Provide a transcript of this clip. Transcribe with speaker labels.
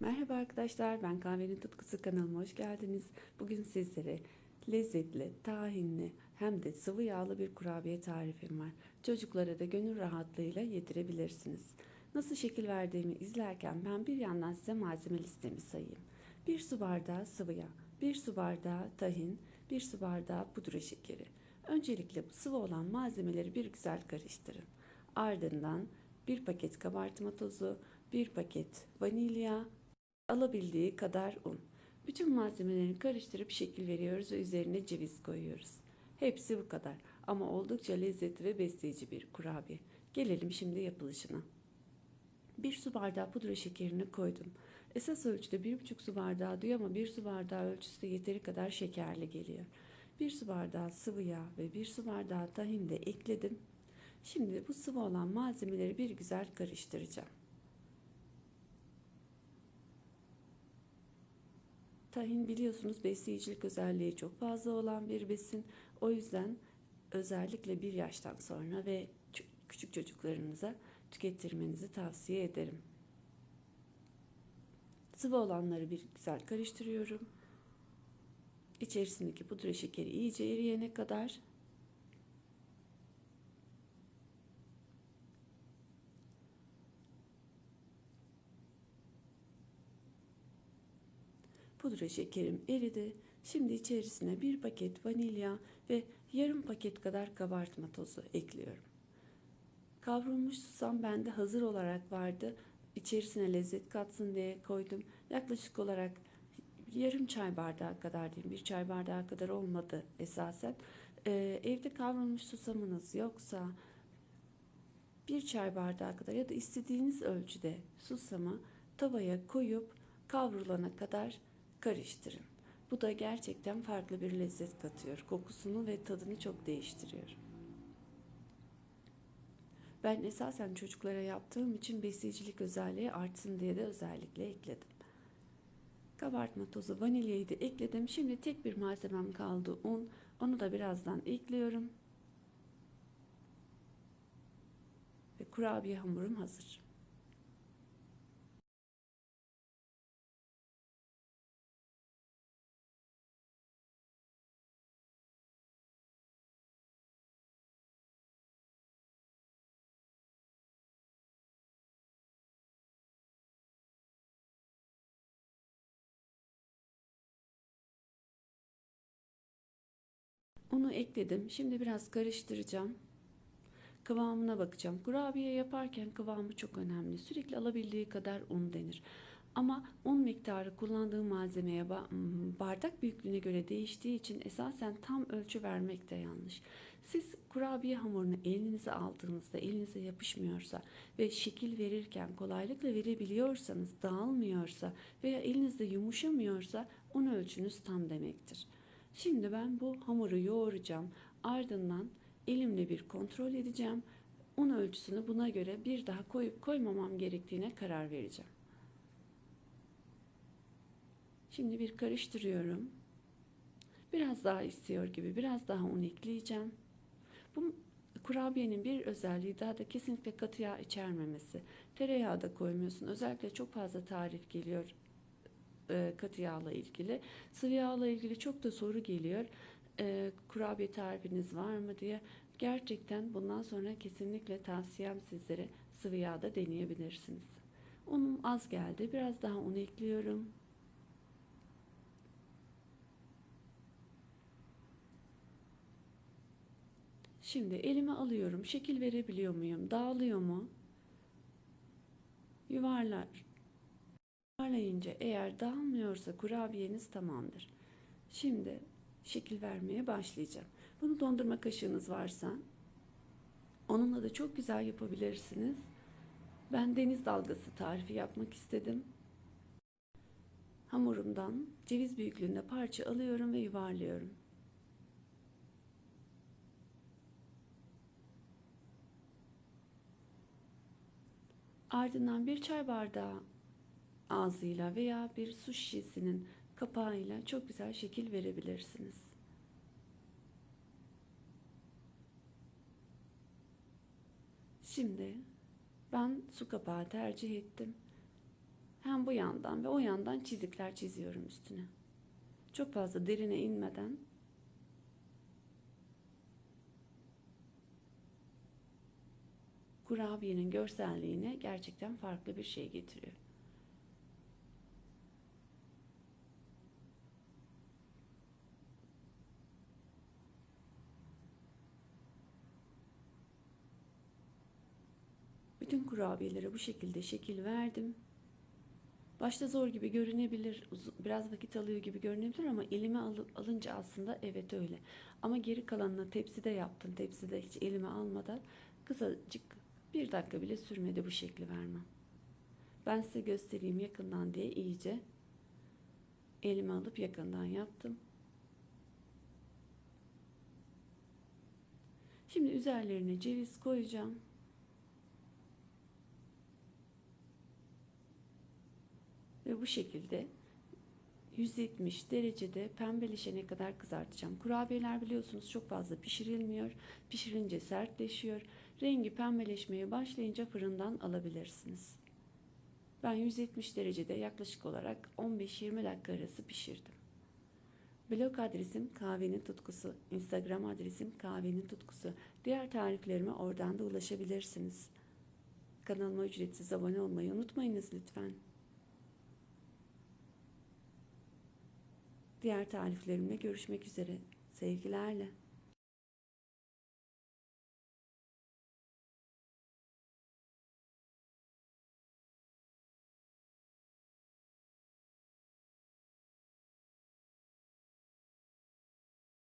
Speaker 1: Merhaba arkadaşlar, ben Kahvenin Tutkusu kanalıma hoş geldiniz. Bugün sizlere lezzetli, tahinli hem de sıvı yağlı bir kurabiye tarifim var. Çocuklara da gönül rahatlığıyla yedirebilirsiniz. Nasıl şekil verdiğimi izlerken ben bir yandan size malzeme listemi sayayım. 1 su bardağı sıvı yağ, 1 su bardağı tahin, 1 su bardağı pudra şekeri. Öncelikle sıvı olan malzemeleri bir güzel karıştırın. Ardından bir paket kabartma tozu, bir paket vanilya, alabildiği kadar un. Bütün malzemelerini karıştırıp şekil veriyoruz ve üzerine ceviz koyuyoruz. Hepsi bu kadar ama oldukça lezzetli ve besleyici bir kurabiye. Gelelim şimdi yapılışına. Bir su bardağı pudra şekerini koydum. Esas ölçüde bir buçuk su bardağı diyor ama bir su bardağı ölçüsü de yeteri kadar şekerli geliyor. Bir su bardağı sıvı yağ ve bir su bardağı tahin de ekledim. Şimdi bu sıvı olan malzemeleri bir güzel karıştıracağım. Tahin biliyorsunuz besleyicilik özelliği çok fazla olan bir besin. O yüzden özellikle bir yaştan sonra ve küçük çocuklarınıza tükettirmenizi tavsiye ederim. Sıvı olanları bir güzel karıştırıyorum. İçerisindeki pudra şekeri iyice eriyene kadar Pudra şekerim eridi. Şimdi içerisine bir paket vanilya ve yarım paket kadar kabartma tozu ekliyorum. Kavrulmuş susam bende hazır olarak vardı. İçerisine lezzet katsın diye koydum. Yaklaşık olarak yarım çay bardağı kadar diyeyim. Bir çay bardağı kadar olmadı esasen. Ee, evde kavrulmuş susamınız yoksa bir çay bardağı kadar ya da istediğiniz ölçüde susamı tavaya koyup kavrulana kadar karıştırın. Bu da gerçekten farklı bir lezzet katıyor. Kokusunu ve tadını çok değiştiriyor. Ben esasen çocuklara yaptığım için besleyicilik özelliği artsın diye de özellikle ekledim. Kabartma tozu, vanilyayı da ekledim. Şimdi tek bir malzemem kaldı un. Onu da birazdan ekliyorum. Ve kurabiye hamurum hazır. Unu ekledim. Şimdi biraz karıştıracağım. Kıvamına bakacağım. Kurabiye yaparken kıvamı çok önemli. Sürekli alabildiği kadar un denir. Ama un miktarı kullandığı malzemeye bardak büyüklüğüne göre değiştiği için esasen tam ölçü vermek de yanlış. Siz kurabiye hamurunu elinize aldığınızda elinize yapışmıyorsa ve şekil verirken kolaylıkla verebiliyorsanız dağılmıyorsa veya elinizde yumuşamıyorsa un ölçünüz tam demektir. Şimdi ben bu hamuru yoğuracağım. Ardından elimle bir kontrol edeceğim. Un ölçüsünü buna göre bir daha koyup koymamam gerektiğine karar vereceğim. Şimdi bir karıştırıyorum. Biraz daha istiyor gibi biraz daha un ekleyeceğim. Bu kurabiyenin bir özelliği daha da kesinlikle katı yağ içermemesi. Tereyağı da koymuyorsun. Özellikle çok fazla tarif geliyor e, katı yağla ilgili. Sıvı yağla ilgili çok da soru geliyor. E, kurabiye tarifiniz var mı diye. Gerçekten bundan sonra kesinlikle tavsiyem sizlere sıvı yağda deneyebilirsiniz. Unum az geldi. Biraz daha un ekliyorum. Şimdi elime alıyorum. Şekil verebiliyor muyum? Dağılıyor mu? Yuvarlar Yuvarlayınca eğer dağılmıyorsa kurabiyeniz tamamdır. Şimdi şekil vermeye başlayacağım. Bunu dondurma kaşığınız varsa onunla da çok güzel yapabilirsiniz. Ben deniz dalgası tarifi yapmak istedim. Hamurumdan ceviz büyüklüğünde parça alıyorum ve yuvarlıyorum. Ardından bir çay bardağı ağzıyla veya bir su şişesinin kapağıyla çok güzel şekil verebilirsiniz. Şimdi ben su kapağı tercih ettim. hem bu yandan ve o yandan çizikler çiziyorum üstüne. Çok fazla derine inmeden kurabiyenin görselliğine gerçekten farklı bir şey getiriyor. Bütün kurabiyelere bu şekilde şekil verdim. Başta zor gibi görünebilir, biraz vakit alıyor gibi görünebilir ama elime alı- alınca aslında evet öyle. Ama geri kalanını tepside yaptım. Tepside hiç elime almadan kısacık bir dakika bile sürmedi bu şekli vermem. Ben size göstereyim yakından diye iyice elime alıp yakından yaptım. Şimdi üzerlerine ceviz koyacağım. Ve bu şekilde 170 derecede pembeleşene kadar kızartacağım. Kurabiyeler biliyorsunuz çok fazla pişirilmiyor. Pişirince sertleşiyor. Rengi pembeleşmeye başlayınca fırından alabilirsiniz. Ben 170 derecede yaklaşık olarak 15-20 dakika arası pişirdim. Blog adresim kahvenin tutkusu, Instagram adresim kahvenin tutkusu. Diğer tariflerime oradan da ulaşabilirsiniz. Kanalıma ücretsiz abone olmayı unutmayınız lütfen. Diğer tariflerimle görüşmek üzere. Sevgilerle.